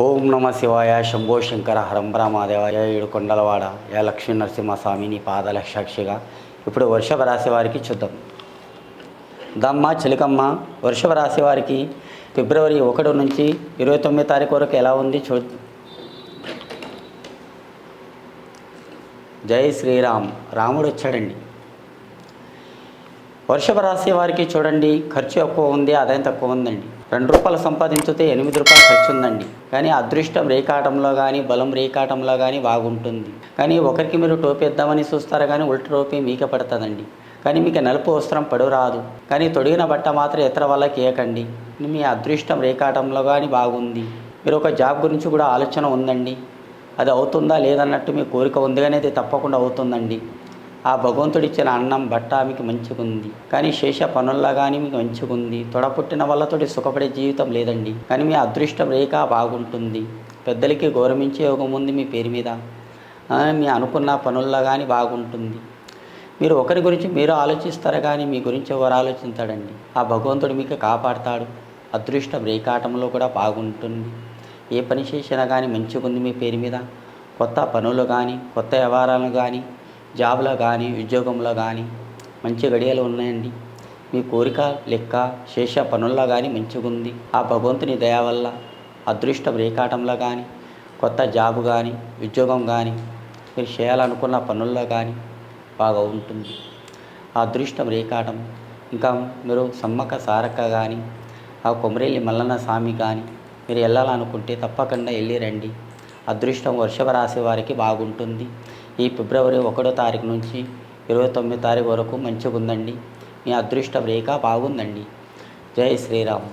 ఓం నమ శివాయ శంభో శంకర హరంబర ఏడుకొండలవాడ ఏడు కొండలవాడ యా లక్ష్మీ నరసింహస్వామి నీ పాదాల సాక్షిగా ఇప్పుడు వర్షభ రాశి వారికి చూద్దాం. దమ్మ చిలికమ్మ వర్షభ రాశి వారికి ఫిబ్రవరి ఒకటి నుంచి ఇరవై తొమ్మిది తారీఖు వరకు ఎలా ఉంది చూ? జై శ్రీరామ్. రాముడు వచ్చాడండి. వర్షపు రాశి వారికి చూడండి ఖర్చు ఎక్కువ ఉంది ఆదాయం తక్కువ ఉందండి. రెండు రూపాయలు సంపాదించితే ఎనిమిది రూపాయలు ఖర్చు ఉందండి. కానీ అదృష్టం రేకాటంలో కానీ బలం రేకాటంలో కానీ బాగుంటుంది. కానీ ఒకరికి మీరు టోపీ ఇద్దామని చూస్తారు కానీ ఉల్ట టోపీ మీకే పడుతుందండి. కానీ మీకు నలుపు వస్త్రం పడు రాదు కానీ తొడిగిన బట్ట మాత్రం ఇతర వాళ్ళకి ఏకండి మీ అదృష్టం రేకాటంలో కానీ బాగుంది. మీరు ఒక జాబ్ గురించి కూడా ఆలోచన ఉందండి. అది అవుతుందా లేదన్నట్టు మీ కోరిక ఉంది కానీ అది తప్పకుండా అవుతుందండి. ఆ భగవంతుడు ఇచ్చిన అన్నం బట్ట మీకు మంచిగుంది. కానీ శేష పనుల్లా కానీ మీకు మంచిగుంది. తొడ పుట్టిన వాళ్ళతోటి సుఖపడే జీవితం లేదండి. కానీ మీ అదృష్టం రేఖ బాగుంటుంది. పెద్దలకి గౌరవించే యోగం ఉంది మీ పేరు మీద. మీ అనుకున్న పనుల్లో కానీ బాగుంటుంది. మీరు ఒకరి గురించి మీరు ఆలోచిస్తారు కానీ మీ గురించి ఎవరు ఆలోచించాడండి. ఆ భగవంతుడు మీకు కాపాడతాడు. అదృష్టం రేఖాటంలో కూడా బాగుంటుంది. ఏ పని చేసినా కానీ మంచిగా ఉంది మీ పేరు మీద. కొత్త పనులు కానీ కొత్త వ్యవహారాలు కానీ జాబ్లో కానీ ఉద్యోగంలో కానీ మంచి గడియలు ఉన్నాయండి. మీ కోరిక లెక్క శేష పనుల్లో కానీ మంచిగుంది ఆ భగవంతుని దయ వల్ల అదృష్టం రేకాటంలో కానీ కొత్త జాబ్ కానీ ఉద్యోగం కానీ మీరు చేయాలనుకున్న పనుల్లో కానీ బాగా ఉంటుంది. ఆ అదృష్టం రేకాటం ఇంకా మీరు సమ్మక్క సారక్క కానీ ఆ కొమరేలి మల్లన్న స్వామి కానీ మీరు వెళ్ళాలనుకుంటే తప్పకుండా వెళ్ళి రండి. అదృష్టం వర్షభ రాశి వారికి బాగుంటుంది. ఈ ఫిబ్రవరి ఒకటో తారీఖు నుంచి ఇరవై తొమ్మిది తారీఖు వరకు మంచిగా ఉందండి మీ అదృష్ట రేఖ బాగుందండి. జై శ్రీరామ్.